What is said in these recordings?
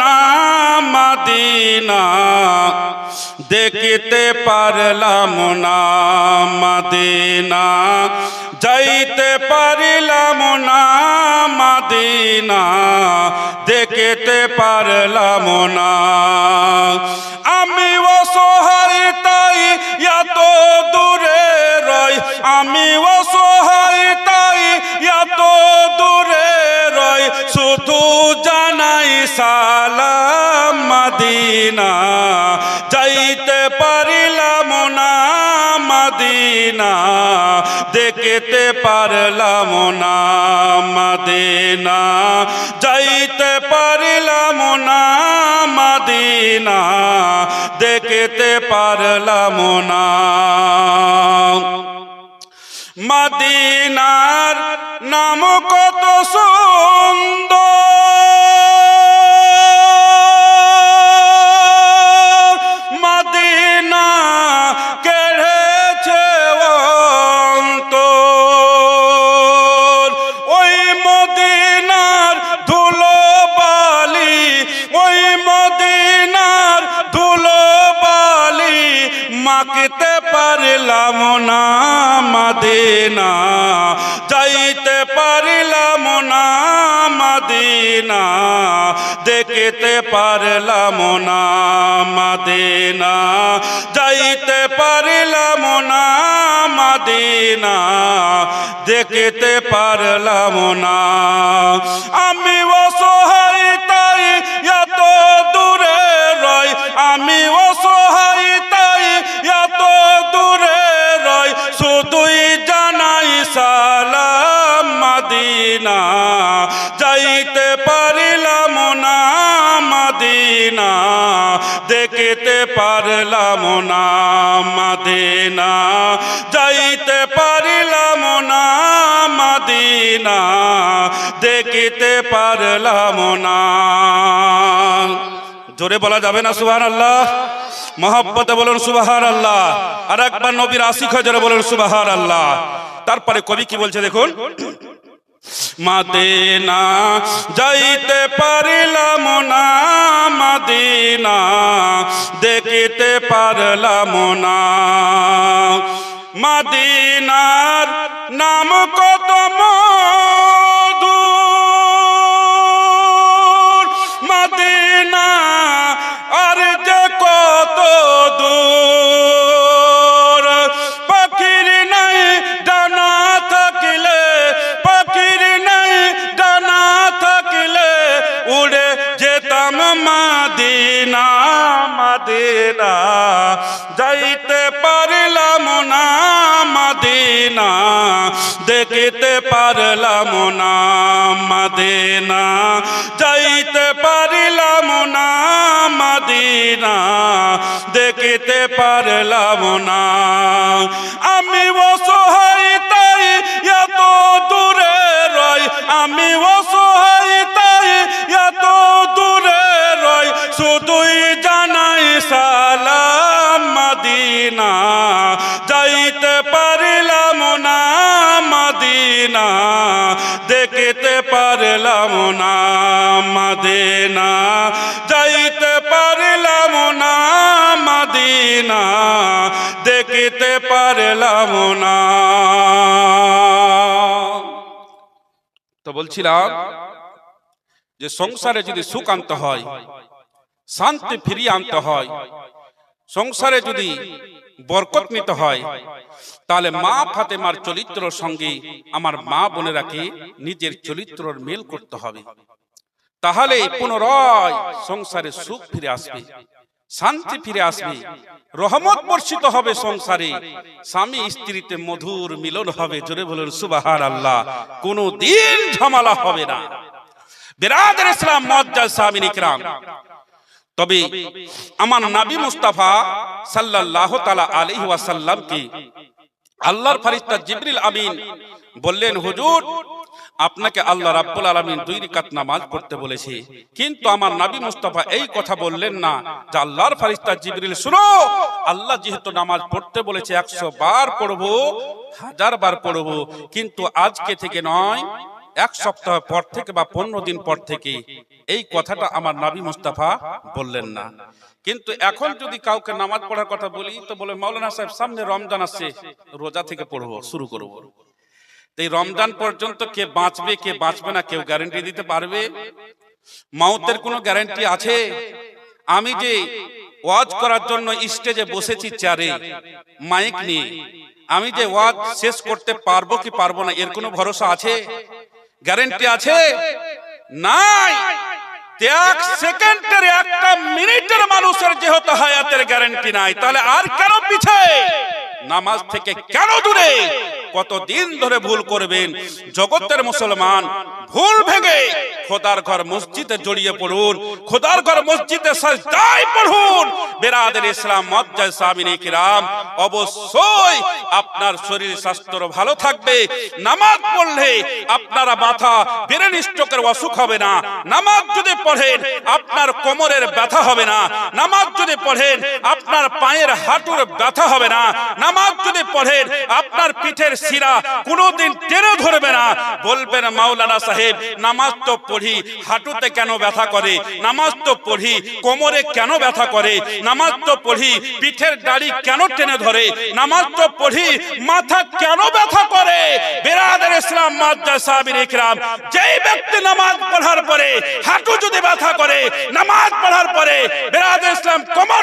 না মাদিনা, দেখিতে পারলাম না মাদিনা, যাইতে পারিলাম না মাদিনা, দেখিতে পারলাম না। আমি অসহায় তাই এত দূরে রই, আমি অসহায় তাই এত দূরে রই, শুধু সালাম মদিনা, যাইতে পারিলাম না মদিনা, দেখতে পারলাম না মদিনা, যাইতে পারিলাম না মদিনা, দেখতে পারলাম না। মদিনার নাম কত সুন্দর। পারলাম না মদিনা, যাইতে পারলাম না মদিনা, দেখতে পারলাম না মদিনা, যাইতে পারলাম না মদিনা, দেখতে পারলাম না। আমি মদিনা, দেখতে পারলাম না মদিনা, যাইতে পারিলাম না মদিনা, দেখতে পারলাম না। জোরে বলা যাবে না সুহান আল্লাহ মহাব্বতে বলুন সুবাহার আল্লাহ আর একবার নবীর আশিক জোরে বলুন সুবাহার আল্লাহ তারপরে কবি কি বলছে দেখুন? মাদিনা যাইতে পারিলাম না মাদিনা দেখিতে পারলাম না। মাদিনার নাম কত মধুর দেখতে পারলাম না, মাদিনা। যাইতে পারলাম না, মাদিনা। দেখতে পারলাম না। আমি অসহায় তাই এত দূরে রই, আমি অসহায় তাই এত দূরে রই, শুধুই জানাই সালাম, মদিনা। দেখতে পারলাম না মদিনা, যাইতে পারলাম না মদিনা, দেখতে পারলাম না। তো বলছিলাম যে সংসারে যদি সুখ আনতে হয়, শান্তি ফিরিয়ে আনতে হয়, সংসারে যদি বরকত নিতে হয়। তাহলে মা ফাতেমার চরিত্রর সঙ্গে আমার মা বোনেরাকে নিজের চরিত্রর মেল করতে হবে। তাহলে পুনরায় সংসারে সুখ ফিরে আসবে, শান্তি ফিরে আসবে, রহমত বর্ষিত হবে সংসারে, স্বামী স্ত্রীতে মধুর মিলন হবে, জোরে বলুন সুবাহার আল্লাহ কোনো দিন ঝামেলা হবে না। বিরাদের ইসলাম মজ্জাদ সামিন ইকরাম। তবে আমার নাবি মুস্তাফা সাল্লাল্লাহ তালা আলাইহি ওয়াসাল্লামকে আল্লাহর ফারিস্তা জিবরিল আমিন বললেন, হুজুর, আপনাকে আল্লাহ রাব্বুল আলামিন দুই রাকাত নামাজ পড়তে বলেছে। কিন্তু আমার নাবি মুস্তাফা এই কথা বললেন না যে আল্লাহর ফারিস্তা জিবরিল, শুনো, আল্লাহ যেহেতু নামাজ পড়তে বলেছে, একশো বার পড়ব, হাজার বার পড়ব, কিন্তু আজকে থেকে নয় এক সপ্তাহ পর থেকে বা পনেরো দিন পর থেকে এই কথাটা আমার নাবি মুস্তাফা বললেন না। কিন্তু এখন যদি কাউকে নামাজ পড়ার কথা বলি, তো বলে, মাওলানা সাহেব, সামনে রমজান আসছে, রোজা থেকে পড়ব, শুরু করব। এই রমজান পর্যন্ত কে বাঁচবে কে বাঁচবে না, কেউ গ্যারেন্টি দিতে পারবে? মাউতের কোনো গ্যারেন্টি আছে? আমি যে ওয়াজ করার জন্য স্টেজে বসেছি চেয়ারে মাইক নিয়ে, আমি যে ওয়াজ শেষ করতে পারব কি পারব না, এর কোনো ভরসা আছে? গ্যারান্টি আছে? নাই। এক সেকেন্ডের একটা মিনিটের মানুষের যেহেতু হায়াতের গ্যারেন্টি নাই, তাহলে আর কেন পিছে? নামাজ থেকে কেন দূরে? কতদিন ধরে ভুল করবেন? জগতের মুসলমান ভুল ভেঙে খোদার ঘর মসজিদে জড়িয়ে পড়ুন, খোদার ঘর মসজিদে সাজদায় পড়ুন। বেরাদের ইসলাম, মজ্জায় সামিনী কিরাম, অবশ্যই আপনার শরীর, স্বাস্থ্য ভালো থাকবে। নামাজ পড়লে আপনারা মাথা ব্রেন স্ট্রোকের অসুখ হবে না। নামাজ যদি পড়েন, আপনার কোমরের ব্যথা হবে না। নামাজ যদি পড়েন, আপনার পায়ের হাঁটুর ব্যথা হবে না। নামাজ যদি পড়েন, আপনার পিঠের শিরা কোনোদিন টেনে ধরবে না। বলবেন মাওলানা সাহেব, নামাজ তো পড়ি, হাঁটুতে কেন ব্যথা করে? নামাজ তো পড়ি, কোমরে কেন ব্যথা করে? নামাজ তো পড়ি, পিঠের দাড়ি কেন টেনে ধরে? নামাজ তো পড়ি, মাথা কেন ব্যথা করে? বেরাদের ইসলাম মাদ্দা সাহাবির ইকরাম, যেই ব্যক্তি নামাজ পড়ার পরে হাঁটু যদি ব্যথা করে, নামাজ পড়ার পরে বেরাদের ইসলাম কোমর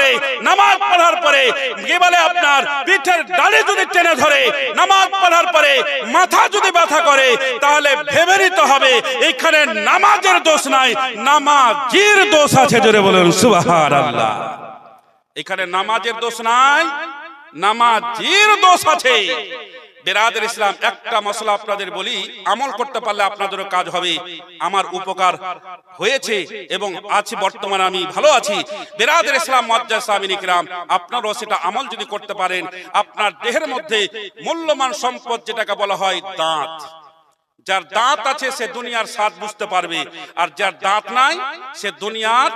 করে নামাজ পড়ার পরে কি বলে আপনার পিঠের দাড়ি যদি টেনে ধরে, নামাজ পড়ার পরে মাথা যদি ব্যথা করে, তাহলে ভেবে নিতে হবে, এখানে নামাজের দোষ নাই, নামাজের দোষ আছে, জোরে বলেন, সুবহানাল্লাহ। এখানে নামাজের দোষ নাই, নামাজের দোষ আছে। বেরাদের ইসলাম, একটা মশলা আপনাদের বলি, আমল করতে পারলে আপনাদেরও কাজ হবে। আমার উপকার হয়েছে এবং আছি, বর্তমানে আমি ভালো আছি। বেরাদের ইসলাম মজ্জা সামিন ইকরাম আপনারাও সেটা আমল যদি করতে পারেন, আপনার দেহের মধ্যে মূল্যমান সম্পদ যেটাকে বলা হয় দাঁত। যার দাঁত আছে, সে দুনিয়ার স্বাদ বুঝতে পারবে। আর যার দাঁত নাই, সে দুনিয়ার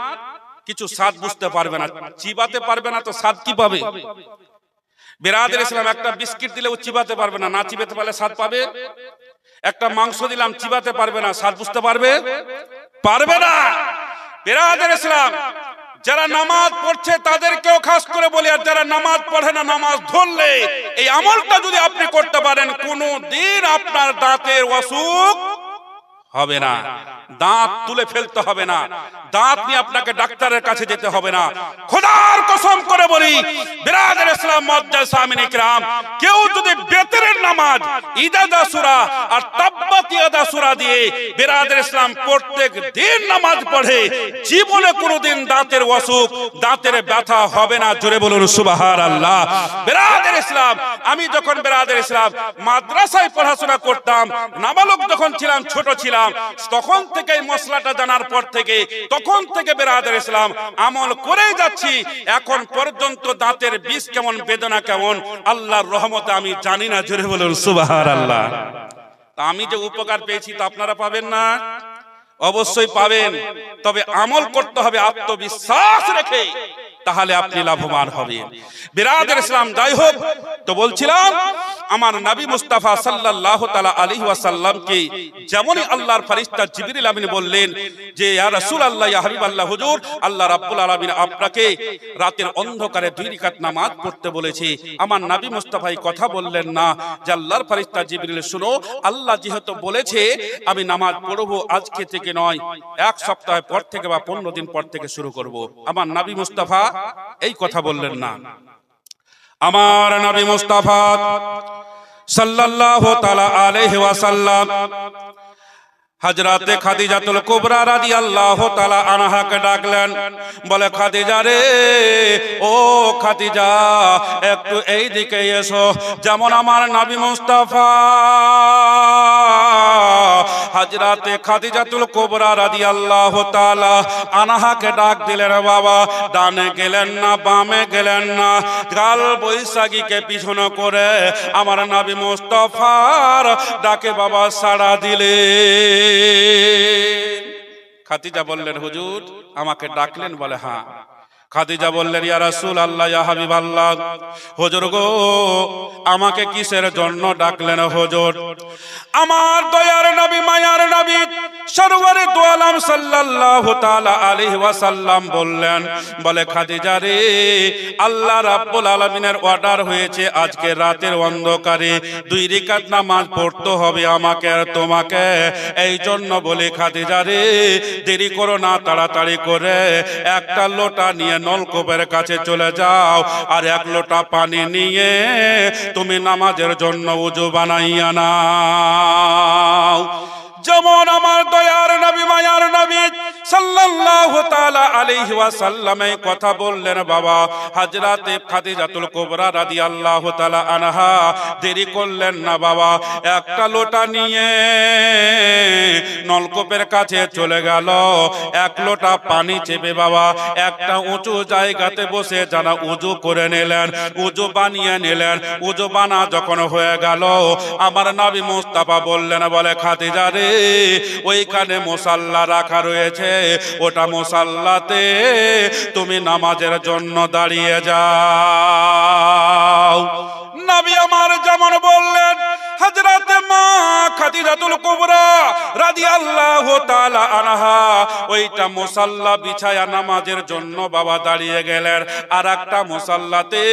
কিছু স্বাদ বুঝতে পারবে না। চিবাতে পারবে না, তো স্বাদ কি পাবে? বেরাদের ইসলাম, একটা বিস্কিট দিলে ও চিবাতে পারবে না। না চিবাতে পারলে স্বাদ পাবে? একটা মাংস দিলাম, চিবাতে পারবে না। স্বাদ বুঝতে পারবে? পারবে না। বেরাদের ইসলাম, যারা নামাজ পড়ছে তাদেরকেও খাস করে বলি, আর যারা নামাজ পড়ে না, নামাজ ধরলে, এই আমলটা যদি আপনি করতে পারেন কোনো দিন আপনার দাঁতের অসুখ হবে না। দাঁত তুলে ফেলতে হবে না। দাঁত নিয়ে আপনাকে ডাক্তারের কাছে যেতে হবে না। খোদার কসম করে বলি বিরাদের ইসলাম মজ্জাল সামিন ইকরাম কেউ যদি বেতরের নামাজ ইদাদা সূরা আর তাব্বাত ইয়াদা সূরা দিয়ে বিরাদের ইসলাম প্রত্যেক দিন নামাজ পড়ে, জীবনে কোনোদিন দাঁতের অসুখ, দাঁতের ব্যথা হবে না। জোরে বলুন, সুবহানাল্লাহ। বিরাদের ইসলাম, আমি যখন বিরাদের ইসলাম মাদ্রাসায় পড়াশোনা করতাম, নাবালক যখন ছিলাম, ছোট ছিলাম, তখন থেকে মশলাটা জানার পর থেকে, তখন থেকে বেরাদের ইসলাম আমল করেই যাচ্ছি। এখন পর্যন্ত দাঁতের বিষ কেমন, বেদনা কেমন, আল্লাহর রহমতে আমি জানি না, জোরে বলুন সুবাহার আল্লাহ তা আমি যে উপকার পেয়েছি তা আপনারা পাবেন না? অবশ্যই পাবেন। তবে আমল করতে হবে আত্মবিশ্বাস রেখে। তাহলে আপনি লাভবান হবেন। বিরাদের ইসলাম যাই হোক, তো বলছিলাম, আমার নবী মুস্তাফা সাল্লাল্লাহু তাআলা আলাইহি ওয়াসাল্লামকে যেমনই আল্লাহর ফেরেশতা জিবরিল আমিন বললেন যে, ইয়া রাসূলুল্লাহ, ইয়া হাবিবাল্লাহ, হুজুর, আল্লাহ রাব্বুল আলামিন আপনাকে রাতের অন্ধকারে দুই রাকাত নামাজ পড়তে বলেছে। আমার নবী মুস্তাফাই কথা বললেন না, যে আল্লাহর ফেরেশতা জিবরিল, শুনো, আল্লাহ যেহেতু বলেছে, আমি নামাজ পড়ব আজকে থেকে নয়, এক সপ্তাহ পর থেকে বা পনেরো দিন পর থেকে শুরু করব। আমার নবী মুস্তাফা এই কথা বললেন না। আমার নবী মুস্তাফা সাল্লাল্লাহু তাআলা আলাইহি ওয়াসাল্লাম হযরতে খাদিজাতুল কুবরা আল্লাহ তাআলা আনহাকে ডাকলেন। বলে, খাদিজা রে, ও খাদিজা, একটু এই দিকে এসো। যেমন আমার নবী মুস্তাফা, হযরতে খাদিজাতুল কুবরা আল্লাহ তাআলা আনহাকে ডাক দিলেন, বাবা, ডানে গেলেন না, বামে গেলেন না গাল বৈশাখীকে পিছনে করে আমার নাবি মুস্তাফার ডাকে বাবা সাড়া দিলে। খাতিজা বললেন হুজুর আমাকে ডাকলেন বলে হ্যাঁ। খাদিজা বললেন, ইয়া রাসূল আল্লাহ ইয়া হাবিব আল্লাহ হুজুর গো, আমাকে কিসের জন্য ডাকলেন হুজুর? আমার দয়ার নবী, মায়ার নবী, সরওয়ারে দু আলম সাল্লাল্লাহু তাআলা আলাইহি ওয়াসাল্লাম বললেন, বলে, খাদিজা রে, আল্লাহ রাব্বুল আলামিনের অর্ডার হয়েছে, আজকে রাতের অন্ধকারে দুই রিকাত নামাজ পড়তে হবে আমাকে আর তোমাকে। এই জন্য বলে, খাদিজা রে, দেরি করো না, তাড়াতাড়ি করে একটা লোটা নিয়ে নলকূপের কাছে চলে যাও, আর এক লোটা পানি নিয়ে তুমি নামাজের জন্য উজু বানাইয়া নাও। যেমন আমার দয়ার নবী, মায়ার নবী সাল্লাল্লাহু তাআলা আলাইহি কথা বললেন বাবা, হযরতে খাদিজাতুল কুবরা রাদিয়াল্লাহু তাআলা দেরি করলেন না বাবা, একটা লোটা নিয়ে নলকূপের কাছে চলে গেল, এক লোটা পানি চেপে বাবা, একটা উঁচু জায়গাতে বসে যারা উজু করে নিলেন, উজু বানিয়ে নিলেন, উজু বানা যখন হয়ে গেল, আমার নবী মুস্তাফা বললেন, বলে, খাদিজা রে, ওইখানে মোসাল্লা রাখা রয়েছে ওটা মোসাল্লাতে। তুমি নামাজের জন্য দাঁড়িয়ে যাও। নবী আমার যেমন মা কুবরা ওইটা মুসাল্লা বিছায়া নামাজের জন্য বাবা দাঁড়িয়ে গেলেন। আর একটা মুসাল্লাতে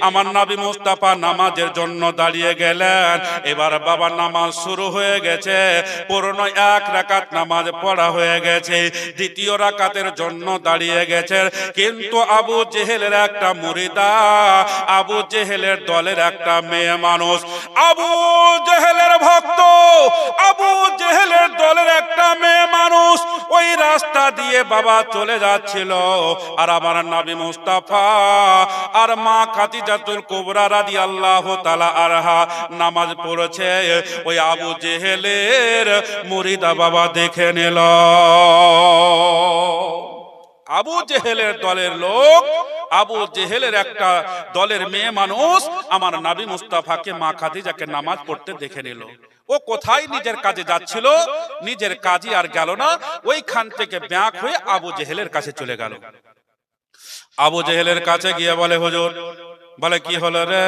আমার মুস্তাফা নামাজের জন্য দাঁড়িয়ে গেলেন। এবার বাবা নামাজ শুরু হয়ে গেছে। পুরনো এক রাকাত নামাজ পড়া হয়ে গেছে। দ্বিতীয় রাকাতের জন্য দাঁড়িয়ে গেছে। কিন্তু আবু জেহেলের একটা মুরিদা, আবু জেহেলের দলের একটা মেয়ে মানুষ। আবু জেহেলের ভক্ত। আবু জেহেলের দলের একটা মেয়ে মানুষ ওই রাস্তা দিয়ে বাবা চলে যাচ্ছিল। আর আমার নাবি মুস্তাফা আর মা খাদিজাতুল কুবরা রাদিয়াল্লাহু তাআলা আরহা নামাজ পড়েছে। ওই আবু জেহেলের মুরিদা বাবা দেখে নিল। আবু জেহেলের দলের লোক আবু জেহেলের একটা দলের মেয়ে মানুষ আমার নাবি মুস্তাফাকে মা খাদিজাকে নামাজ পড়তে দেখে নিল। ও কোথায় নিজের কাজে যাচ্ছিল? নিজের কাজই আর গেল না। ওইখান থেকে ব্যাক হয়ে আবু জেহেলের কাছে চলে গেল। আবু জেহেলের কাছে গিয়ে বলে হুজুর বলে কি হলো রে?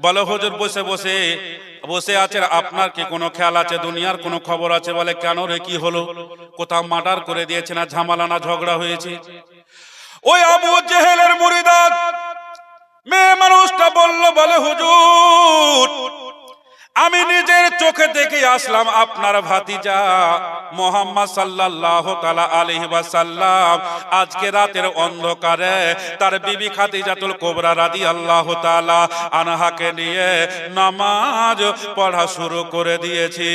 বলে, হুজুর, বসে বসে। বসে আছেন, আপনার কি কোনো খেয়াল আছে? দুনিয়ার কোনো খবর আছে বলে কেন রে, কি হলো? কোথাও মার্ডার করে দিয়েছে না, ঝামেলা না, ঝগড়া হয়েছে? ওই আবু জেহেলের মুরিদাত, মেয়ে মানুষটা বলল, বলে, হুজুর আমি নিজের চোখে দেখে আসলাম আপনার ভাতিজা মোহাম্মদ সাল্লাহ তাআলা আলহি সাল্লাম আজকে রাতের অন্ধকারে তার বিবি খাদিজাতুল রাদি আল্লাহ তালা আনহাকে নিয়ে নামাজ পড়া শুরু করে দিয়েছি।